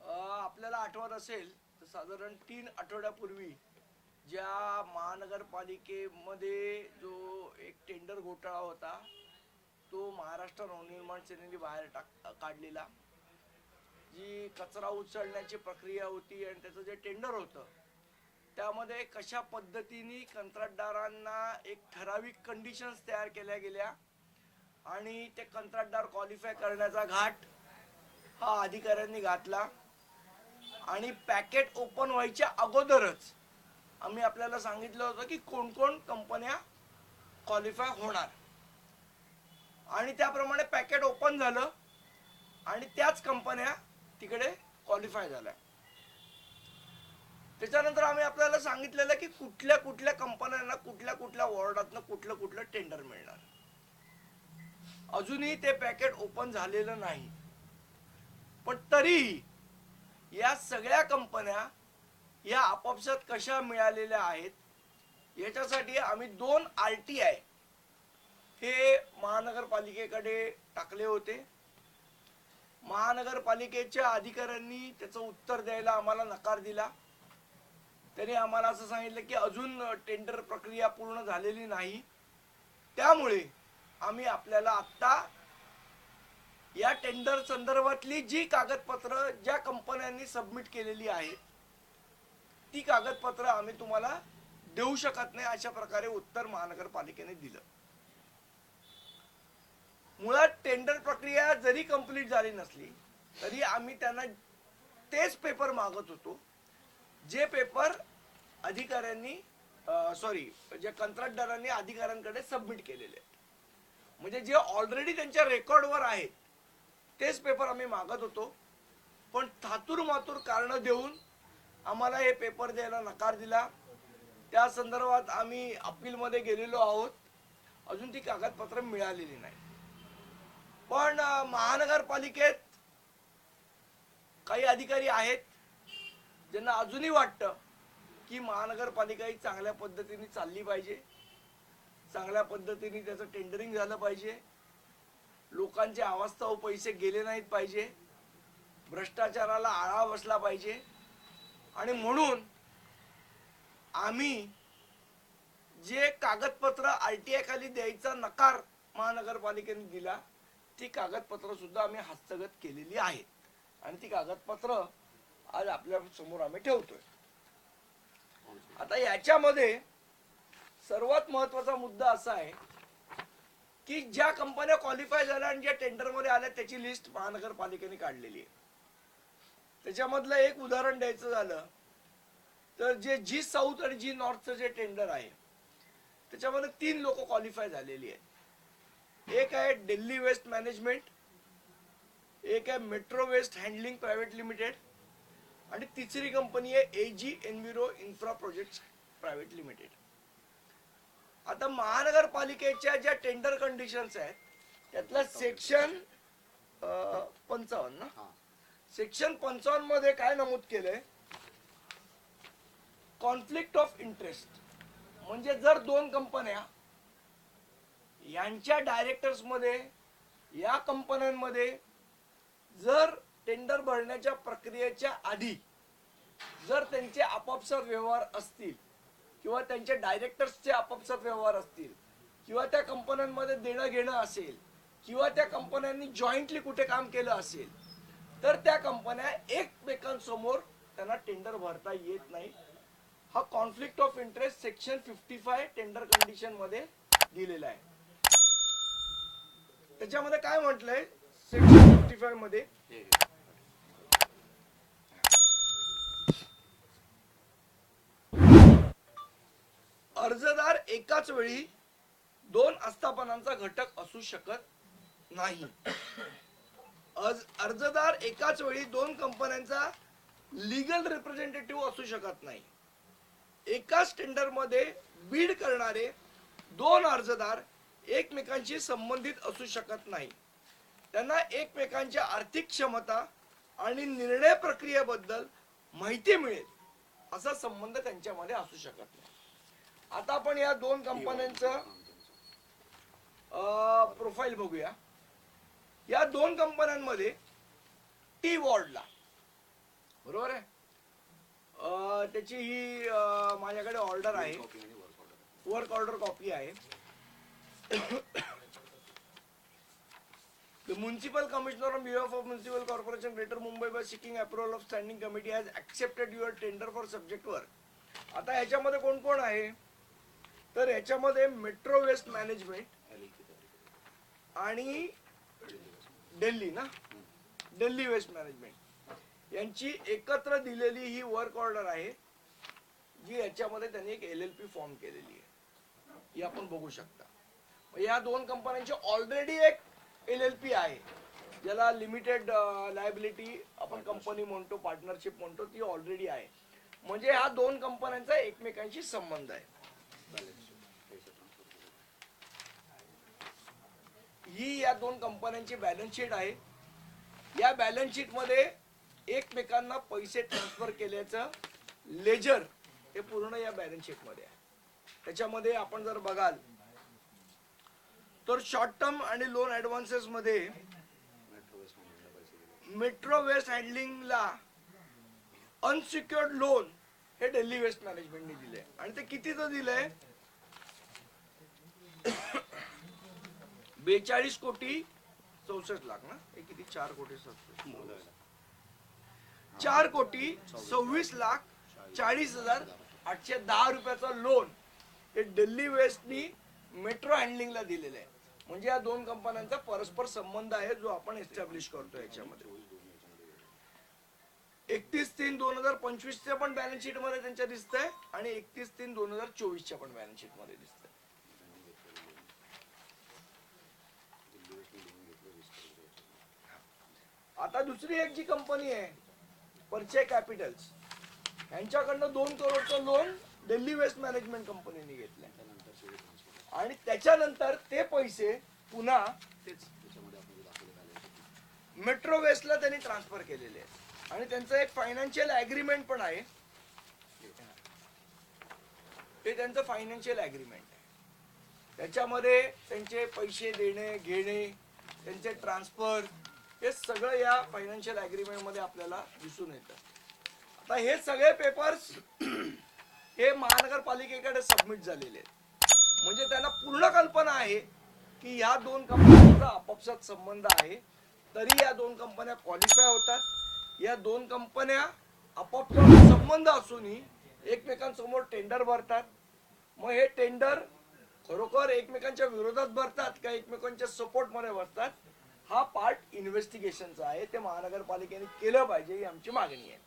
आपल्याला आठवत असेल तर साधारण तीन आठवड्यापूर्वी ज्या महानगरपालिकेमध्ये जो एक टेंडर घोटाळा होता तो महाराष्ट्र नवनिर्माण सेनेने बाहेर टाक काढलेला. जी कचरा उचलण्याची प्रक्रिया होती आणि त्याचं जे टेंडर होतं त्यामध्ये कशा पद्धतीने कंत्राटदारांना एक ठराविक कंडिशन्स तयार केल्या गेल्या आणि ते कंत्राटदार क्वालिफाय करण्याचा घाट हा अधिकाऱ्यांनी घातला आणि पॅकेट ओपन व्हायच्या अगोदरच आम्ही आपल्याला सांगितलं होतं की कोण कोण कंपन्या क्वालिफाय होणार. आणि त्याप्रमाणे पॅकेट ओपन झालं आणि त्याच कंपन्या तिकडे क्वालिफाय झाल्या. त्याच्यानंतर आम्ही आपल्याला सांगितलेलं की कुठल्या कुठल्या कंपन्यांना कुठल्या कुठल्या वॉर्डातनं कुठलं कुठलं टेंडर मिळणार. अजूनही ते पॅकेट ओपन झालेलं नाही. पण तरीही या सगळ्या कंपन्या या आपापसात कशा मिळालेल्या आहेत याच्यासाठी आम्ही दोन आर टी आय हे महानगरपालिकेकडे टाकले होते. महानगरपालिकेच्या अधिकाऱ्यांनी त्याचं उत्तर द्यायला आम्हाला नकार दिला. त्यांनी आम्हाला असं सांगितलं की अजून टेंडर प्रक्रिया पूर्ण झालेली नाही. त्यामुळे आम्ही आपल्याला आत्ता या टेंडर संदर्भातली जी कागदपत्र ज्या कंपन्यांनी सबमिट केलेली आहेत ती कागदपत्र आम्ही तुम्हाला देऊ शकत नाही अशा प्रकारे उत्तर महानगरपालिकेने दिलं. मुळात टेंडर प्रक्रिया जरी कंप्लीट झाली नसली तरी आम्ही त्यांना तेच पेपर मागत होतो जे पेपर अधिकाऱ्यांनी सॉरी जे कंत्राटदारांनी अधिकाऱ्यांकडे सबमिट केलेले आहेत. म्हणजे जे ऑलरेडी त्यांच्या रेकॉर्डवर आहेत तेच पेपर आम्ही मागत होतो. पण थातूर मातूर कारण देऊन आम्हाला हे पेपर द्यायला नकार दिला. त्या संदर्भात आम्ही अपीलमध्ये गेलेलो आहोत. अजून ती कागदपत्र मिळालेली नाही पण महानगरपालिकेत काही अधिकारी आहेत ज्यांना अजूनही वाटतं की महानगरपालिका ही चांगल्या पद्धतीने चालली पाहिजे. चांगल्या पद्धतीने त्याचं टेंडरिंग झालं पाहिजे. लोकांचे अवास्तव पैसे गेले नाहीत पाहिजे. भ्रष्टाचाराला आळा बसला पाहिजे. आणि म्हणून आम्ही जे कागदपत्र आर टी आय खाली द्यायचा नकार महानगरपालिकेने दिला ती कागदपत्र सुद्धा आम्ही हस्तगत केलेली आहेत. आणि ती कागदपत्र आज आपल्यासमोर आम्ही ठेवतोय. आता याच्यामध्ये सर्वात महत्त्वाचा मुद्दा असा आहे की ज्या कंपन्या क्वालिफाय झाल्या आणि ज्या टेंडरमध्ये आल्या त्याची लिस्ट महानगरपालिकेने काढलेली आहे. त्याच्यामधलं एक उदाहरण द्यायचं झालं तर जे जी साऊथ आणि जी नॉर्थचं जे टेंडर आहे त्याच्यामध्ये तीन लोक क्वालिफाय झालेली आहेत. एक आहे दिल्ली वेस्ट मॅनेजमेंट एक आहे metro waste handling private limited आणि तिसरी कंपनी आहे A G enviro infra project private limited आता महानगरपालिकेच्या ज्या टेंडर कंडिशन्स आहेत त्यातलं सेक्शन पंचावन्न ना? सेक्शन पंचावन्नमध्ये काय नमूद केलंय? कॉन्फ्लिक्ट ऑफ इंटरेस्ट म्हणजे जर दोन कंपन्या यांच्या डायरेक्टर्समध्ये या कंपन्यांमध्ये जर टेंडर भरण्याच्या प्रक्रियेच्या आधी जर त्यांचे आपापसात व्यवहार असतील किंवा त्यांच्या डायरेक्टर्सचे आपापसात व्यवहार असतील किंवा त्या कंपन्यांमध्ये देणं घेणं असेल किंवा त्या कंपन्यांनी जॉईंटली कुठे काम केलं असेल तर त्या कंपन्या एकमेकांसमोर त्यांना टेंडर भरता येत नाही. हा conflict of interest section fifty five tender कंडिशनमध्ये दिलेला आहे. त्याच्यामध्ये काय म्हटलंय? सेक्शन फिफ्टी फायमध्ये अर्जदार एकाच वेळी दोन आस्थापनांचा घटक असू शकत नाही. अर्जदार एकाच वेळी दोन कंपन्यांचा लिगल रिप्रेझेंटेटिव्ह असू शकत नाही. एकाच टेंडरमध्ये बीड करणारे दोन अर्जदार एकमेकांशी संबंधित असू शकत नाही. त्यांना एकमेकांच्या आर्थिक क्षमता आणि निर्णय प्रक्रियेबद्दल माहिती मिळेल असा संबंध त्यांच्यामध्ये असू शकत नाही. आता आपण या दोन कंपन्यांच प्रोफाईल बघूया. या दोन कंपन्यांमध्ये टी वॉर्डला बरोबर आहे? त्याची ही माझ्याकडे ऑर्डर आहे. वर्क ऑर्डर कॉपी आहे. Municipal commissioner of of municipal corporation greater Mumbai by seeking approval of standing committee has accepted your tender for subject work आता ह्याच्यामध्ये कोण कोण आहे? तर ह्याच्यामध्ये मेट्रो वेस्ट मॅनेजमेंट आणि दिल्ली ना? दिल्ली वेस्ट मॅनेजमेंट यांची एकत्र दिलेली ही वर्क ऑर्डर आहे जी याच्यामध्ये त्यांनी एक एल एल पी फॉर्म केलेली आहे. ही आपण बघू शकता. या दोन कंपन्यांची ऑलरेडी एक एल एल पी आहे. ज्याला लिमिटेड लायबिलिटी आपण कंपनी म्हणतो पार्टनरशिप म्हणतो ती ऑलरेडी आहे. म्हणजे ह्या दोन कंपन्यांचा एकमेकांशी संबंध आहे. ही या दोन कंपन्यांची बॅलन्स शीट आहे. या बॅलन्स शीटमध्ये एकमेकांना पैसे ट्रान्सफर केल्याचं लेजर हे पूर्ण या बॅलन्स शीटमध्ये आहे. त्याच्यामध्ये आपण जर बघाल तर शॉर्ट टर्म आणि लोन ऍडव्हान्सेस मध्ये मेट्रो वेस्ट हँडलिंगला अनसिक्युअर्ड लोन हे डेली वेस्ट मॅनेजमेंटने दिले आणि ते कितीचं दिलंय? बेचाळीस कोटी चौसष्ट लाख ना? हे किती? चार कोटी सत्तर. चार कोटी सव्वीस लाख चाळीस हजार आठशे दहा रुपयाचा लोन हे दिल्ली वेस्टनी मेट्रो हँडलिंगला दिलेलं आहे. म्हणजे या दोन कंपन्यांचा परस्पर संबंध आहे जो आपण एस्टॅब्लिश करतो याच्यामध्ये. एकतीस तीन दोन हजार पंचवीसच्या पण बॅलन्स शीटमध्ये त्यांच्या दिसतंय आणि एकतीस तीन दोन हजार चोवीसच्या पण बॅलन्स शीटमध्ये दिसतंय. आता दुसरी एक जी कंपनी आहे परचे कॅपिटल्स यांच्याकडनं दोन करोडचं लोन दिल्ली वेस्ट मॅनेजमेंट कंपनीने घेतलं आणि त्याच्यानंतर ते पैसे पुन्हा मेट्रो वेस्टला त्यांनी ट्रान्सफर केलेले आहेत. आणि त्यांचं एक फायनान्शियल ॲग्रीमेंट पण आहे. ते त्यांचं फायनान्शियल ॲग्रीमेंट आहे. त्याच्यामध्ये त्यांचे पैसे देणे घेणे त्यांचे ट्रान्सफर हे सगळं या फायनान्शियल अग्रीमेंटमध्ये आपल्याला दिसून येतं. आता हे सगळे पेपर्स हे महानगरपालिकेकडे सबमिट झालेले आहेत. म्हणजे त्यांना पूर्ण कल्पना आहे की या दोन कंपन्यांचा आपापसात संबंध आहे. तरी या दोन कंपन्या क्वालिफाय होतात. या दोन कंपन्या आपापसात संबंध असूनही एकमेकांसमोर टेंडर भरतात. मग हे टेंडर खरोखर एकमेकांच्या विरोधात भरतात का एकमेकांच्या सपोर्टमध्ये भरतात? हा पार्ट इन्व्हेस्टिगेशनचा आहे ते महानगरपालिकेने केलं पाहिजे ही आमची मागणी आहे.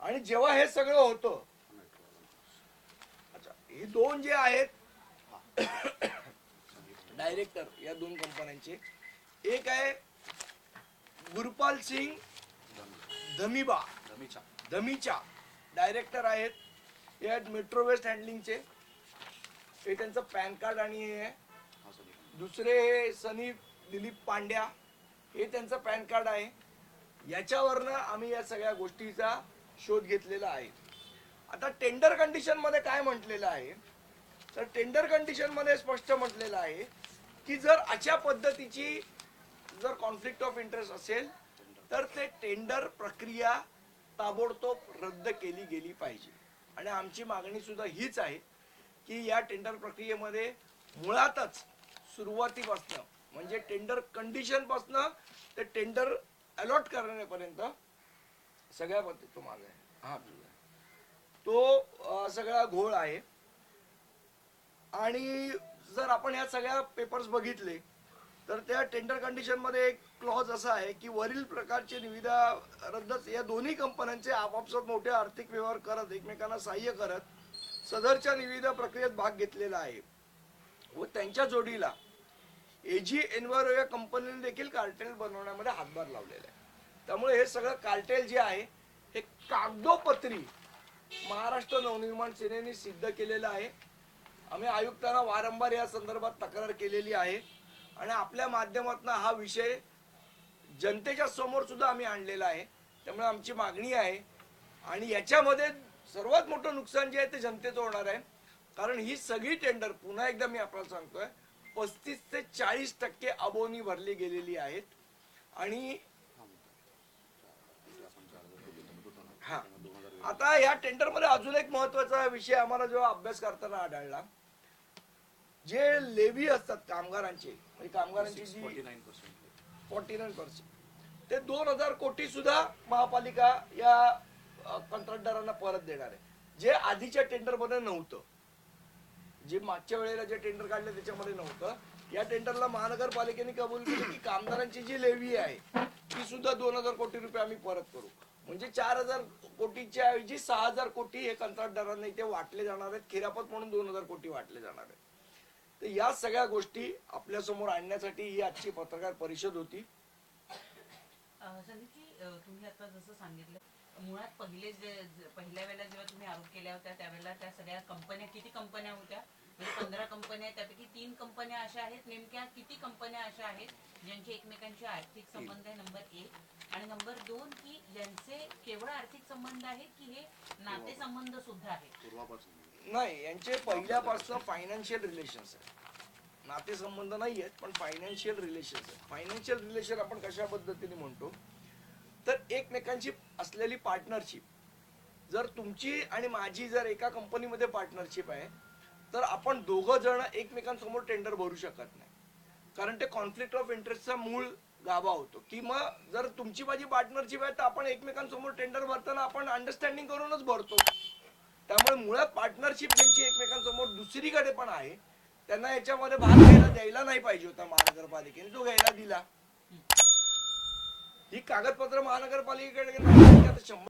आणि जेव्हा हे सगळं होतं अच्छा हे दोन जे आहेत डायरेक्टर या दोन कंपन्यांचे एक आहे गुरुपाल सिंग धमीबा धमीचा डायरेक्टर आहेत हे आहेत मेट्रो वेस्ट हँडलिंगचे हे त्यांचं पॅन कार्ड आणि हे आहे. दुसरे हे सनी दिलीप पांड्या. हे त्यांचं पॅन कार्ड आहे. याच्यावरनं आम्ही या सगळ्या गोष्टीचा शोध घेतलेला आहे. आता टेंडर कंडिशनमध्ये काय म्हटलेलं आहे? तर टेंडर कंडिशनमध्ये स्पष्ट म्हटलेलं आहे की जर अशा पद्धतीची जर कॉन्फ्लिक्ट ऑफ इंटरेस्ट असेल तर ते टेंडर प्रक्रिया ताबडतोब रद्द केली गेली पाहिजे. आणि आमची मागणी सुद्धा हीच आहे की या टेंडर प्रक्रियेमध्ये मुळातच सुरुवातीपासनं म्हणजे टेंडर कंडिशन पासन ते टेंडर अलॉट करण्यापर्यंत सगळ्या पद्धती तो माग आहे. हा तो सगळा घोळ आहे. आणि जर आपण या सगळ्या पेपर्स बघितले तर त्या टेंडर कंडिशनमध्ये एक क्लॉज असा आहे की वरील प्रकारचे निविदा रद्दच या दोन्ही कंपन्यांचे आपापसात मोठे आर्थिक व्यवहार करत एकमेकांना सहाय्य करत सदरच्या निविदा प्रक्रियेत भाग घेतलेला आहे. व त्यांच्या जोडीला एजी एनवारो या कंपनीने देखील कार्टेल बनवण्यामध्ये हातभार लावलेला आहे. त्यामुळे हे सगळं कार्टेल जे आहे हे कागदोपत्री महाराष्ट्र नवनिर्माण सेनेने सिद्ध केलेलं आहे. आम्ही आयुक्तांना वारंवार या संदर्भात तक्रार केलेली आहे. आणि आपल्या माध्यमातून हा विषय जनतेच्या समोर सुद्धा आम्ही आणलेला आहे. त्यामुळे आमची मागणी आहे. आणि याच्यामध्ये सर्वात मोठं नुकसान जे आहे ते जनतेचं होणार आहे. कारण ही सगळी टेंडर पुन्हा एकदा मी आपल्याला सांगतोय पस्तीस ते चाळीस टक्के अबोनी भरली गेलेली आहेत. आणि आता या टेंडरमध्ये अजून एक महत्त्वाचा विषय आम्हाला जेव्हा अभ्यास करताना आढळला जे लेवी असतात कामगारांचे म्हणजे कामगारांची जी फोर्टी नाईन पर्सेंट ते दोन हजार कोटी सुद्धा महापालिका या कंत्राटदारांना परत देणार आहे. जे आधीच्या टेंडरमध्ये नव्हतं. जे मागच्या वेळेला जे टेंडर काढले त्याच्यामध्ये नव्हतं. या टेंडरला महानगरपालिकेने कबूल केली की कामगारांची जी लेवी आहे ती सुद्धा दोन हजार कोटी रुपये आम्ही परत करू. म्हणजे चार हजार कोटीच्या ऐवजी सहा हजार कोटी हे कंत्राटदारांना इथे वाटले जाणार आहेत. खिरापत म्हणून दोन हजार कोटी वाटले जाणार आहेत. तर या सगळ्या गोष्टी आपल्यासमोर आणण्यासाठी ही आजची पत्रकार परिषद होती. तुम्ही आता जसं सांगितलं मुळात पहिले जे पहिल्या वेळेला आरोप केल्या होत्या त्यावेळेला त्या सगळ्या कंपन्या किती कंपन्या होत्या? म्हणजे पंधरा कंपन्या त्यापैकी तीन कंपन्या अशा आहेत नेमक्या किती कंपन्या अशा आहेत ज्यांचे एकमेकांशी आर्थिक संबंध आहे नंबर एक. आणि नंबर दोन की यांचे केवळ आर्थिक संबंध आहेत की हे नाते संबंध सुद्धा आहेत. नाही यांचे पहिल्यापासून फायनान्शियल रिलेशन्स आहेत. नातेसंबंध नाही आहेत पण फायनान्शियल रिलेशन्स आहेत. फायनान्शियल रिलेशन आपण कशा पद्धतीने म्हणतो? तर एकमेकांची असलेली पार्टनरशिप जर तुमची आणि माझी जर एका कंपनीमध्ये पार्टनरशिप आहे तर आपण दोघं जण एकमेकांसमोर टेंडर भरू शकत नाही. कारण ते कॉन्फ्लिक्ट ऑफ इंटरेस्टचा मूळ गाभा होतो. की मग जर तुमची माझी पार्टनरशिप आहे तर आपण एकमेकांसमोर टेंडर भरताना आपण अंडरस्टँडिंग करूनच भरतो. त्यामुळे मुळात पार्टनरशिप ज्यांची एकमेकांसमोर दुसरीकडे पण आहे त्यांना याच्यामध्ये भाग घ्यायला द्यायला नाही पाहिजे होता महानगरपालिकेने. जो घ्यायला दिला. ही कागदपत्र महानगरपालिकेकडे शंभर